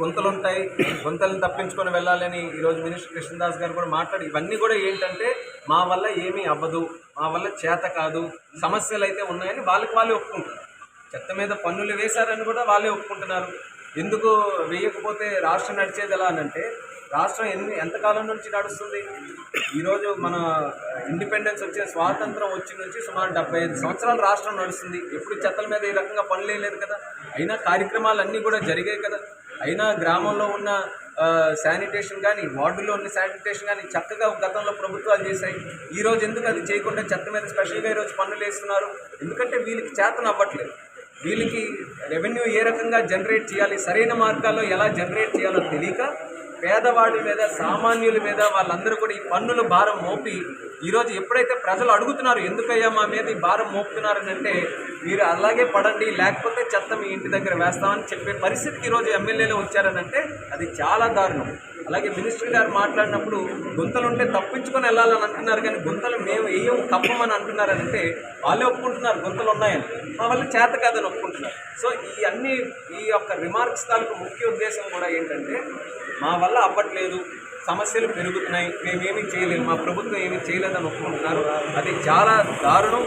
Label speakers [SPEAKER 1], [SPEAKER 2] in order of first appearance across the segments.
[SPEAKER 1] గుంతలు ఉంటాయి గుంతలను తప్పించుకొని వెళ్ళాలని ఈరోజు మినిస్టర్ కృష్ణదాస్ గారు కూడా మాట్లాడి ఇవన్నీ కూడా ఏంటంటే మా వల్ల ఏమీ అవ్వదు మా వల్ల చేత కాదు సమస్యలు అయితే ఉన్నాయని వాళ్ళకి వాళ్ళే ఒప్పుకుంటారు చెత్త మీద పన్నులు వేశారని కూడా వాళ్ళే ఒప్పుకుంటున్నారు. ఎందుకు వేయకపోతే రాష్ట్రం నడిచేది ఎలా అనంటే రాష్ట్రం ఎన్ని ఎంతకాలం నుంచి నడుస్తుంది? ఈరోజు మన ఇండిపెండెన్స్ వచ్చే స్వాతంత్రం వచ్చి నుంచి సుమారు డెబ్బై ఐదు సంవత్సరాలు రాష్ట్రం నడుస్తుంది. ఎప్పుడు చెత్తల మీద ఈ రకంగా పనులు వేయలేదు కదా. అయినా కార్యక్రమాలు అన్నీ కూడా జరిగాయి కదా. అయినా గ్రామంలో ఉన్న శానిటేషన్ కానీ వార్డులో ఉన్న శానిటేషన్ కానీ చక్కగా గతంలో ప్రభుత్వాలు చేశాయి. ఈ రోజు ఎందుకు అది చేయకుండా చెత్త మీద స్పెషల్గా ఈరోజు పన్నులు వేస్తున్నారు? ఎందుకంటే వీళ్ళకి చేతన అవ్వట్లేదు. వీళ్ళకి రెవెన్యూ ఏ రకంగా జనరేట్ చేయాలి సరైన మార్గాల్లో ఎలా జనరేట్ చేయాలో తెలియక పేదవాడి మీద సామాన్యుల మీద వాళ్ళందరూ కూడా ఈ పన్నుల భారం మోపి ఈరోజు ఎప్పుడైతే ప్రజలు అడుగుతున్నారు ఎందుకయ్యా మా మీద ఈ భారం మోపుతున్నారని అంటే మీరు అలాగే పడండి లేకపోతే చెత్త మీ ఇంటి దగ్గర వేస్తామని చెప్పే పరిస్థితికి ఈరోజు ఎమ్మెల్యేలు వచ్చారనంటే అది చాలా దారుణం. అలాగే మినిస్టర్ గారు మాట్లాడినప్పుడు గుంతలు ఉంటే తప్పించుకొని వెళ్ళాలని అంటున్నారు కానీ గుంతలు మేము ఏం తప్పమని అంటున్నారని వాళ్ళే ఒప్పుకుంటున్నారు గుంతలు ఉన్నాయని. మా వల్ల చేత కాదని ఒప్పుకుంటున్నారు. సో ఈ అన్ని ఈ యొక్క రిమార్క్స్ తాలూకు ముఖ్య ఉద్దేశం కూడా ఏంటంటే మా వల్ల అవ్వట్లేదు. సమస్యలు పెరుగుతున్నాయి. మేమేమీ చేయలేము మా ప్రభుత్వం ఏమీ చేయలేదని ఒప్పుకుంటున్నారు. అది చాలా దారుణం.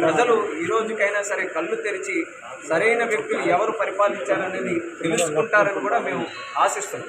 [SPEAKER 1] ప్రజలు ఈ రోజుకైనా సరే కళ్ళు తెరిచి సరైన వ్యక్తులు ఎవరు పరిపాలించారనేది తెలుసుకుంటారని కూడా మేము ఆశిస్తున్నాం.